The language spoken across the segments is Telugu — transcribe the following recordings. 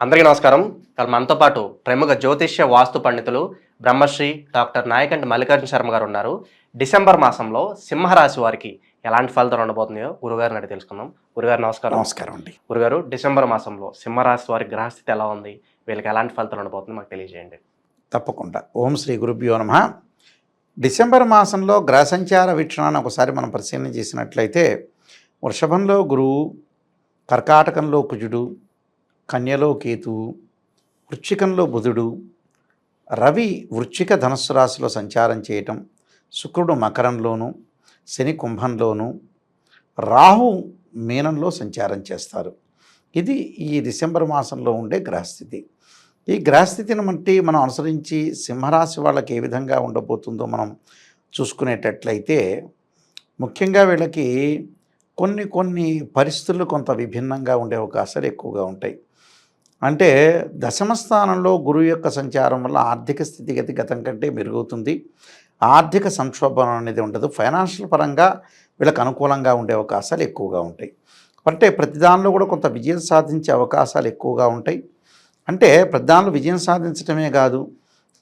అందరికీ నమస్కారం. ఇవాళ మనతో పాటు ప్రముఖ జ్యోతిష్య వాస్తు పండితులు బ్రహ్మశ్రీ డాక్టర్ నాయకంటి మల్లికార్జున శర్మ గారు ఉన్నారు. డిసెంబర్ మాసంలో సింహరాశి వారికి ఎలాంటి ఫలితాలు ఉండబోతున్నాయో గురుగారిని అడిగి తెలుసుకుందాం. గురుగారు నమస్కారం. నమస్కారం అండి. గురుగారు డిసెంబర్ మాసంలో సింహరాశి వారి గ్రహస్థితి ఎలా ఉంది? వీళ్ళకి ఎలాంటి ఫలితాలు ఉండబోతుంది మాకు తెలియజేయండి. తప్పకుండా. ఓం శ్రీ గురుభ్యో నమ. డిసెంబర్ మాసంలో గ్రహ సంచార వీక్షణాన్ని ఒకసారి మనం పరిశీలన చేసినట్లయితే వృషభంలో గురువు కర్కాటకంలో కుజుడు కన్యలో కేతువు వృశ్చికంలో బుధుడు రవి వృచ్చిక ధనుస్సు రాశిలో సంచారం చేయటం శుక్రుడు మకరంలోను శని కుంభంలోను రాహు మీనంలో సంచారం చేస్తారు. ఇది ఈ డిసెంబర్ మాసంలో ఉండే గ్రహస్థితి. ఈ గ్రహస్థితిని బట్టి మనం అనుసరించి సింహరాశి వాళ్ళకి ఏ విధంగా ఉండబోతుందో మనం చూసుకునేటట్లయితే ముఖ్యంగా వీళ్ళకి కొన్ని కొన్ని పరిస్థితులు కొంత విభిన్నంగా ఉండే అవకాశాలు ఎక్కువగా ఉంటాయి. అంటే దశమ స్థానంలో గురువు యొక్క సంచారం వల్ల ఆర్థిక స్థితిగతి గతం కంటే మెరుగవుతుంది ఆర్థిక సంక్షోభం అనేది ఉండదు. ఫైనాన్షియల్ పరంగా వీళ్ళకి అనుకూలంగా ఉండే అవకాశాలు ఎక్కువగా ఉంటాయి. అంటే ప్రతి దానిలో కూడా కొంత విజయం సాధించే అవకాశాలు ఎక్కువగా ఉంటాయి. అంటే ప్రతిదానిలో విజయం సాధించడమే కాదు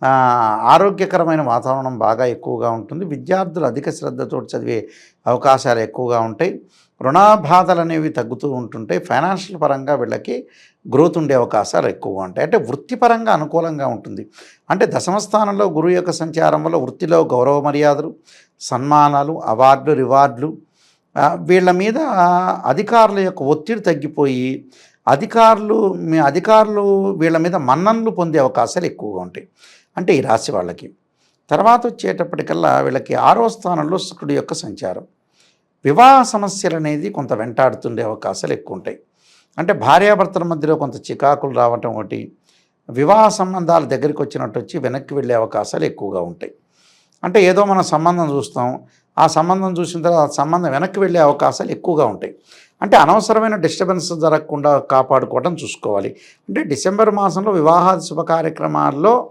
ఆరోగ్యకరమైన వాతావరణం బాగా ఎక్కువగా ఉంటుంది. విద్యార్థులు అధిక శ్రద్ధతో చదివే అవకాశాలు ఎక్కువగా ఉంటాయి. రుణాబాధలు అనేవి తగ్గుతూ ఉంటుంటాయి ఫైనాన్షియల్ పరంగా వీళ్ళకి గ్రోత్ ఉండే అవకాశాలు ఎక్కువగా ఉంటాయి. అంటే వృత్తిపరంగా అనుకూలంగా ఉంటుంది. అంటే దశమ స్థానంలో గురువు యొక్క సంచారం వల్ల వృత్తిలో గౌరవ మర్యాదలు సన్మానాలు అవార్డులు రివార్డులు వీళ్ళ మీద అధికారుల యొక్క ఒత్తిడి తగ్గిపోయి అధికారులు మీ అధికారులు వీళ్ళ మీద మన్ననలు పొందే అవకాశాలు ఎక్కువగా ఉంటాయి. అంటే ఈ రాశి వాళ్ళకి. తర్వాత వచ్చేటప్పటికల్లా వీళ్ళకి ఆరో స్థానంలో శుక్రుడి యొక్క సంచారం. వివాహ సమస్యలు అనేది కొంత వెంటాడుతుండే అవకాశాలు ఎక్కువ ఉంటాయి అంటే భార్యాభర్తల మధ్యలో కొంత చికాకులు రావటం ఒకటి వివాహ సంబంధాల దగ్గరికి వచ్చినట్టు వచ్చి వెనక్కి వెళ్ళే అవకాశాలు ఎక్కువగా ఉంటాయి. అంటే ఏదో మనం సంబంధం చూస్తాం ఆ సంబంధం చూసిన తర్వాత ఆ సంబంధం వెనక్కి వెళ్ళే అవకాశాలు ఎక్కువగా ఉంటాయి. అంటే అనవసరమైన డిస్టర్బెన్స్ జరగకుండా కాపాడుకోవడం చూసుకోవాలి. అంటే డిసెంబర్ మాసంలో వివాహాది శుభ కార్యక్రమాల్లో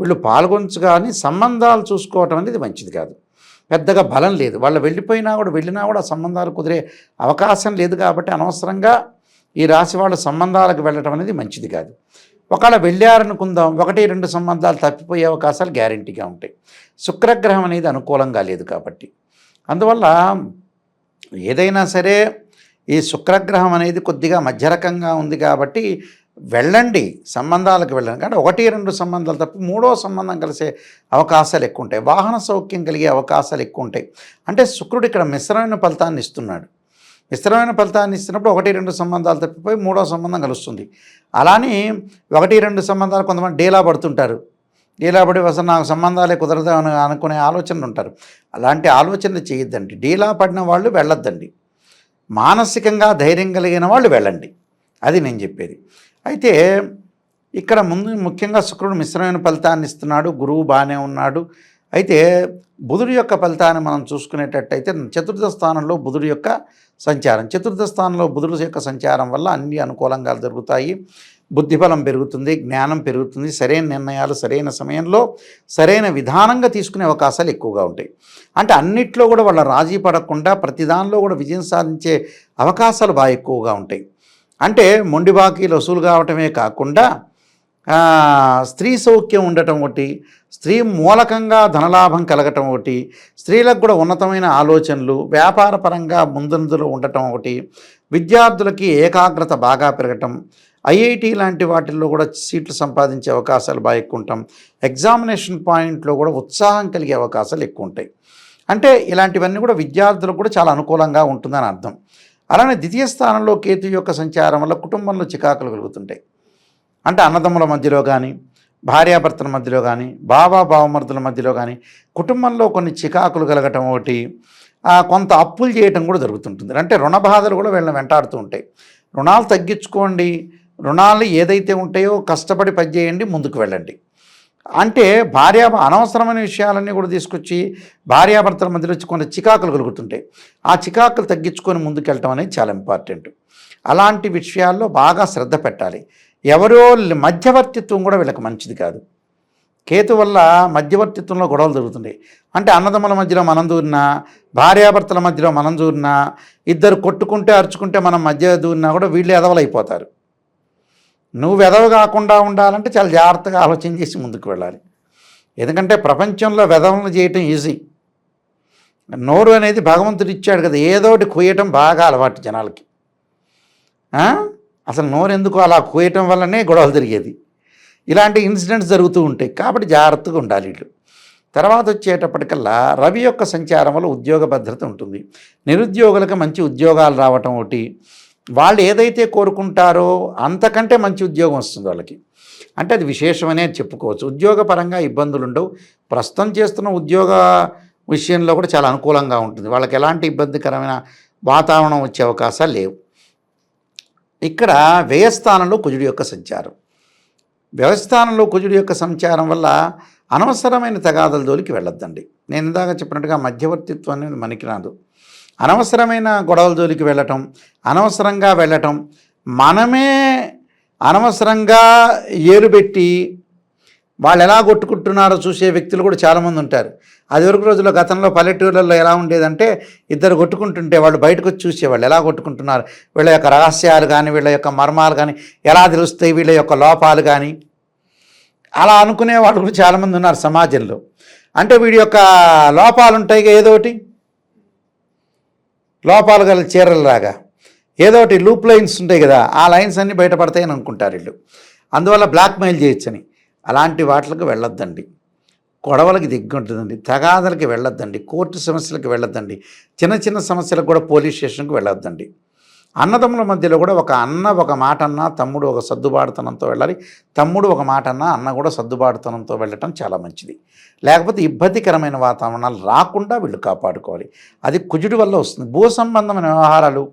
వీళ్ళు పాల్గొనచ్చు కానీ సంబంధాలు చూసుకోవటం అనేది మంచిది కాదు. పెద్దగా బలం లేదు. వాళ్ళు వెళ్ళిపోయినా కూడా వెళ్ళినా కూడా సంబంధాలు కుదిరే అవకాశం లేదు కాబట్టి అనవసరంగా ఈ రాశి వాళ్ళ సంబంధాలకు వెళ్ళటం అనేది మంచిది కాదు. ఒకవేళ వెళ్ళారనుకుందాం ఒకటి రెండు సంబంధాలు తప్పిపోయే అవకాశాలు గ్యారంటీగా ఉంటాయి. శుక్రగ్రహం అనేది అనుకూలంగా లేదు కాబట్టి. అందువల్ల ఏదైనా సరే ఈ శుక్రగ్రహం అనేది కొద్దిగా మధ్యరకంగా ఉంది కాబట్టి వెళ్ళండి సంబంధాలకు వెళ్ళండి. కానీ ఒకటి రెండు సంబంధాలు తప్పి మూడో సంబంధం కలిసే అవకాశాలు ఎక్కువ ఉంటాయి వాహన సౌఖ్యం కలిగే అవకాశాలు ఎక్కువ ఉంటాయి అంటే శుక్రుడు ఇక్కడ మిశ్రమైన ఫలితాన్ని ఇస్తున్నాడు. మిశ్రమైన ఫలితాన్ని ఇస్తున్నప్పుడు ఒకటి రెండు సంబంధాలు తప్పిపోయి మూడో సంబంధం కలుస్తుంది. అలానే ఒకటి రెండు సంబంధాలు కొంతమంది డేలా పడుతుంటారు. డీలా పడి అసలు నాకు సంబంధాలే కుదరదు అని అనుకునే ఆలోచనలు ఉంటారు. అలాంటి ఆలోచనలు చేయొద్దండి. డీలా పడిన వాళ్ళు వెళ్ళొద్దండి. మానసికంగా ధైర్యం కలిగిన వాళ్ళు వెళ్ళండి. అది నేను చెప్పేది. అయితే ఇక్కడ ముందు ముఖ్యంగా శుక్రుడు మిశ్రమైన ఫలితాన్ని ఇస్తున్నాడు గురువు బాగానే ఉన్నాడు. అయితే బుధుడి యొక్క ఫలితాన్ని మనం చూసుకునేటట్టయితే చతుర్థ స్థానంలో బుధుడి యొక్క సంచారం. చతుర్థ స్థానంలో బుధుడి యొక్క సంచారం వల్ల అన్ని అనుకూలంగా జరుగుతాయి. బుద్ధిబలం పెరుగుతుంది జ్ఞానం పెరుగుతుంది సరైన నిర్ణయాలు సరైన సమయంలో సరైన విధానంగా తీసుకునే అవకాశాలు ఎక్కువగా ఉంటాయి. అంటే అన్నిట్లో కూడా వాళ్ళ రాజీ పడకుండా ప్రతి దానిలో కూడా విజయం సాధించే అవకాశాలు బాగా ఎక్కువగా ఉంటాయి. అంటే మొండి బాకీలు వసూలు కావటమే కాకుండా స్త్రీ సౌఖ్యం ఉండటం ఒకటి స్త్రీ మూలకంగా ధనలాభం కలగటం ఒకటి స్త్రీలకు కూడా ఉన్నతమైన ఆలోచనలు వ్యాపారపరంగా పరంగా ఉండటం ఒకటి విద్యార్థులకి ఏకాగ్రత బాగా పెరగటం ఐఐటి లాంటి వాటిల్లో కూడా సీట్లు సంపాదించే అవకాశాలు బాగా ఎక్కువ ఉంటాం. ఎగ్జామినేషన్ పాయింట్లో కూడా ఉత్సాహం కలిగే అవకాశాలు ఎక్కువ ఉంటాయి. అంటే ఇలాంటివన్నీ కూడా విద్యార్థులకు కూడా చాలా అనుకూలంగా ఉంటుందని అర్థం. అలానే ద్వితీయ స్థానంలో కేతు యొక్క సంచారం వల్ల కుటుంబంలో చికాకులు కలుగుతుంటాయి. అంటే అన్నదమ్ముల మధ్యలో కానీ భార్యాభర్తల మధ్యలో కానీ బావా బావమర్దుల మధ్యలో కానీ కుటుంబంలో కొన్ని చికాకులు కలగటం ఒకటి కొంత అప్పులు చేయటం కూడా జరుగుతుంటుంది. అంటే రుణ బాధలు కూడా వీళ్ళని వెంటాడుతూ ఉంటాయి. రుణాలు తగ్గించుకోండి. రుణాలు ఏదైతే ఉంటాయో కష్టపడి పనిచేయండి ముందుకు వెళ్ళండి. అంటే భార్య అనవసరమైన విషయాలన్నీ కూడా తీసుకొచ్చి భార్యాభర్తల మధ్యలో వచ్చి కొన్ని చికాకులు కలుగుతుంటాయి. ఆ చికాకులు తగ్గించుకొని ముందుకెళ్ళటం అనేది చాలా ఇంపార్టెంట్. అలాంటి విషయాల్లో బాగా శ్రద్ధ పెట్టాలి. ఎవరో మధ్యవర్తిత్వం కూడా వీళ్ళకి మంచిది కాదు. కేతు వల్ల మధ్యవర్తిత్వంలో గొడవలు జరుగుతున్నాయి అంటే అన్నదమ్ముల మధ్యలో మనం దూరినా భార్యాభర్తల మధ్యలో మనం దూరినా ఇద్దరు కొట్టుకుంటే అరుచుకుంటే మనం మధ్య దూరినా కూడా వీళ్ళు ఎదవలైపోతారు నువ్వు వెదవ కాకుండా ఉండాలంటే చాలా జాగ్రత్తగా ఆలోచన చేసి ముందుకు వెళ్ళాలి. ఎందుకంటే ప్రపంచంలో వెదవలను చేయటం ఈజీ నోరు అనేది భగవంతుడు ఇచ్చాడు కదా ఏదోటి కుయ్యటం బాగా అలవాటు జనాలకి. అసలు నోరు ఎందుకు అలా కుయ్యటం వల్లనే గొడవలు జరిగేది. ఇలాంటి ఇన్సిడెంట్స్ జరుగుతూ ఉంటాయి. కాబట్టి జాగ్రత్తగా ఉండాలి వీళ్ళు. తర్వాత వచ్చేటప్పటికల్లా రవి యొక్క సంచారం వల్ల ఉద్యోగ భద్రత ఉంటుంది. నిరుద్యోగులకు మంచి ఉద్యోగాలు రావటం ఒకటి. వాళ్ళు ఏదైతే కోరుకుంటారో అంతకంటే మంచి ఉద్యోగం వస్తుంది వాళ్ళకి. అంటే అది విశేషమనే చెప్పుకోవచ్చు. ఉద్యోగపరంగా ఇబ్బందులు ఉండవు. ప్రస్తుతం చేస్తున్న ఉద్యోగ విషయంలో కూడా చాలా అనుకూలంగా ఉంటుంది. వాళ్ళకి ఎలాంటి ఇబ్బందికరమైన వాతావరణం వచ్చే అవకాశాలు లేవు. ఇక్కడ వ్యయస్థానంలో కుజుడి యొక్క సంచారం. వ్యవస్థానంలో కుజుడి యొక్క సంచారం వల్ల అనవసరమైన తగాదల జోలికి వెళ్ళొద్దండి. నేను ఇందాక చెప్పినట్టుగా మధ్యవర్తిత్వం అనేది మనకి రాదు. అనవసరమైన గొడవల జోలికి వెళ్ళటం అనవసరంగా వెళ్ళటం మనమే అనవసరంగా ఏరుబెట్టి వాళ్ళు ఎలా కొట్టుకుంటున్నారో చూసే వ్యక్తులు కూడా చాలామంది ఉంటారు. అది వరకు రోజుల్లో గతంలో పల్లెటూళ్ళల్లో ఎలా ఉండేదంటే ఇద్దరు కొట్టుకుంటుంటే వాళ్ళు బయటకు వచ్చి చూసేవాళ్ళు ఎలా కొట్టుకుంటున్నారు వీళ్ళ యొక్క రహస్యాలు కానీ వీళ్ళ యొక్క మర్మాలు కానీ ఎలా తెలుస్తాయి వీళ్ళ యొక్క లోపాలు కానీ అలా అనుకునే వాళ్ళు కూడా చాలామంది ఉన్నారు సమాజంలో. అంటే వీడి యొక్క లోపాలు ఏదోటి ఏదో ఒకటి? లోపాలు గల చీరలలాగా. ఏదో ఒకటి లూప్ లైన్స్ ఉంటాయి కదా ఆ లైన్స్ అన్నీ బయటపడతాయని అనుకుంటారు వీళ్ళు. అందువల్ల బ్లాక్మెయిల్ చేయొచ్చని. అలాంటి వాటికి వెళ్ళొద్దండి. గొడవలకి దిగ్గుంటుందండి తగాదలకి వెళ్ళొద్దండి. కోర్టు సమస్యలకు వెళ్ళొద్దండి. చిన్న చిన్న సమస్యలకు కూడా పోలీస్ స్టేషన్కి వెళ్ళొద్దండి. అన్నదమ్ముల మధ్యలో కూడా ఒక అన్న ఒక మాట అన్నా తమ్ముడు ఒక సర్దుబాటుతనంతో వెళ్ళాలి. తమ్ముడు ఒక మాట అన్నా అన్న కూడా సర్దుబాటుతనంతో వెళ్ళటం చాలా మంచిది. లేకపోతే ఇబ్బందికరమైన వాతావరణాలు రాకుండా వీళ్ళు కాపాడుకోవాలి. అది కుజుడి వల్ల వస్తుంది. భూ సంబంధమైన వ్యవహారాలు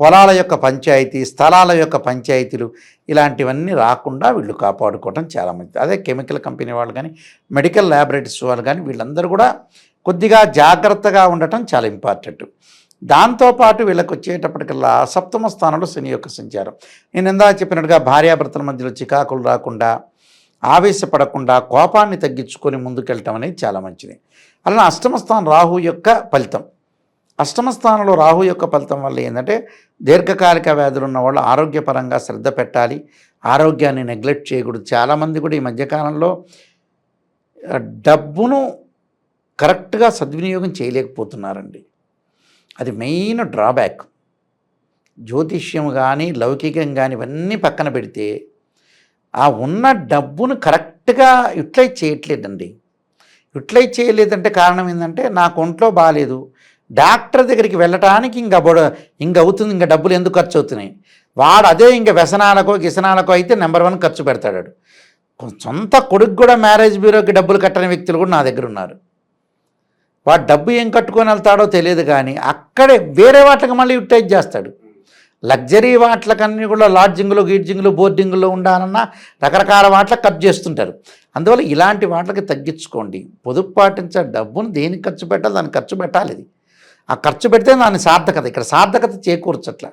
పొలాల యొక్క పంచాయతీ స్థలాల యొక్క పంచాయతీలు ఇలాంటివన్నీ రాకుండా వీళ్ళు కాపాడుకోవటం చాలా మంచిది. అదే కెమికల్ కంపెనీ వాళ్ళు కానీ మెడికల్ ల్యాబొరేటరీస్ వాళ్ళు కానీ వీళ్ళందరూ కూడా కొద్దిగా జాగ్రత్తగా ఉండటం చాలా ఇంపార్టెంట్. దాంతోపాటు వీళ్ళకి వచ్చేటప్పటికల్లా సప్తమ స్థానంలో శని యొక్క సంచారం. నేను ఇందా చెప్పినట్టుగా భార్యాభర్తల మధ్యలో చికాకులు రాకుండా ఆవేశపడకుండా కోపాన్ని తగ్గించుకొని ముందుకెళ్ళటం అనేది చాలా మంచిది. అలా అష్టమ స్థానం రాహు యొక్క ఫలితం. అష్టమ స్థానంలో రాహు యొక్క ఫలితం వల్ల ఏంటంటే దీర్ఘకాలిక వ్యాధులు ఉన్న వాళ్ళు ఆరోగ్యపరంగా శ్రద్ధ పెట్టాలి. ఆరోగ్యాన్ని నెగ్లెక్ట్ చేయకూడదు. చాలామంది కూడా ఈ మధ్యకాలంలో డబ్బును కరెక్ట్గా సద్వినియోగం చేయలేకపోతున్నారండి. అది మెయిన్ డ్రాబ్యాక్ జ్యోతిష్యం కానీ లౌకికం కానీ ఇవన్నీ పక్కన పెడితే ఆ ఉన్న డబ్బును కరెక్ట్గా యూటిలైజ్ చేయట్లేదండి. యూటిలైజ్ చేయలేదంటే కారణం ఏంటంటే నాకు ఒంట్లో బాగాలేదు డాక్టర్ దగ్గరికి వెళ్ళటానికి ఇంకా బొడ ఇంక అవుతుంది ఇంకా డబ్బులు ఎందుకు ఖర్చు అవుతున్నాయి? వాడు అదే ఇంకా వ్యసనాలకో గిసనాలకో అయితే నెంబర్ వన్ ఖర్చు పెడతాడు సొంత కొడుకు కూడా మ్యారేజ్ బ్యూరోకి డబ్బులు కట్టని వ్యక్తులు కూడా నా దగ్గర ఉన్నారు. వాడు డబ్బు ఏం కట్టుకొని వెళ్తాడో తెలియదు కానీ అక్కడే వేరే వాటికి మళ్ళీ యూటిలైజ్ చేస్తాడు. లగ్జరీ వాటిలకన్నీ కూడా లాడ్జింగ్లు గీడ్జింగ్లు బోర్డింగ్లో ఉండాలన్నా రకరకాల వాటికి కట్ చేస్తుంటారు. అందువల్ల ఇలాంటి వాటికి తగ్గించుకోండి. పొదుపు పాటించే డబ్బును దేనికి ఖర్చు పెట్టాలి దానికి ఖర్చు పెట్టాలి ఆ ఖర్చు పెడితే దాని సార్థకత ఇక్కడ సార్థకత చేకూర్చట్ల.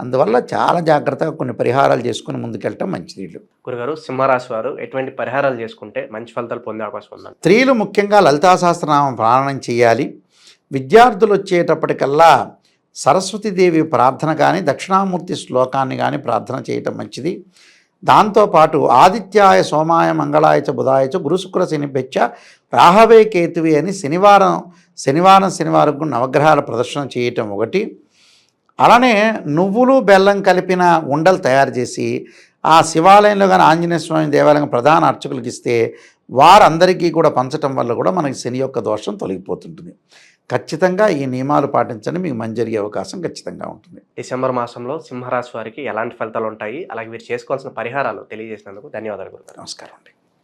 అందువల్ల చాలా జాగ్రత్తగా కొన్ని పరిహారాలు చేసుకుని ముందుకెళ్ళటం మంచిది గురుగారు సింహరాశి వారు ఎటువంటి పరిహారాలు చేసుకుంటే మంచి ఫలితాలు పొందే అవకాశం ఉందండి. స్త్రీలు ముఖ్యంగా లలితా సహస్రనామం పారాయణం చేయాలి. విద్యార్థులు వచ్చేటప్పటికల్లా సరస్వతీదేవి ప్రార్థన కానీ దక్షిణామూర్తి శ్లోకాన్ని కానీ ప్రార్థన చేయటం మంచిది. దాంతోపాటు ఆదిత్యాయ సోమాయ మంగళాయ చ బుధాయ చ గురుశుక్ర శని బెచ్చ రాహవే కేతువి అని శనివారం శనివారం శనివారం నవగ్రహాల ప్రదర్శన చేయటం ఒకటి. అలానే నువ్వులు బెల్లం కలిపిన ఉండలు తయారు చేసి ఆ శివాలయంలో కానీ ఆంజనేయ స్వామి దేవాలయం ప్రధాన అర్చకులకు ఇస్తే వారందరికీ కూడా పంచటం వల్ల కూడా మనకి శని యొక్క దోషం తొలగిపోతుంటుంది. ఖచ్చితంగా ఈ నియమాలు పాటించండి. మీకు మంచి జరిగే అవకాశం ఖచ్చితంగా ఉంటుంది. డిసెంబర్ మాసంలో సింహరాశి వారికి ఎలాంటి ఫలితాలు ఉంటాయి? అలాగే మీరు చేసుకోవాల్సిన పరిహారాలు తెలియజేసినందుకు ధన్యవాదాలు నమస్కారం అండి.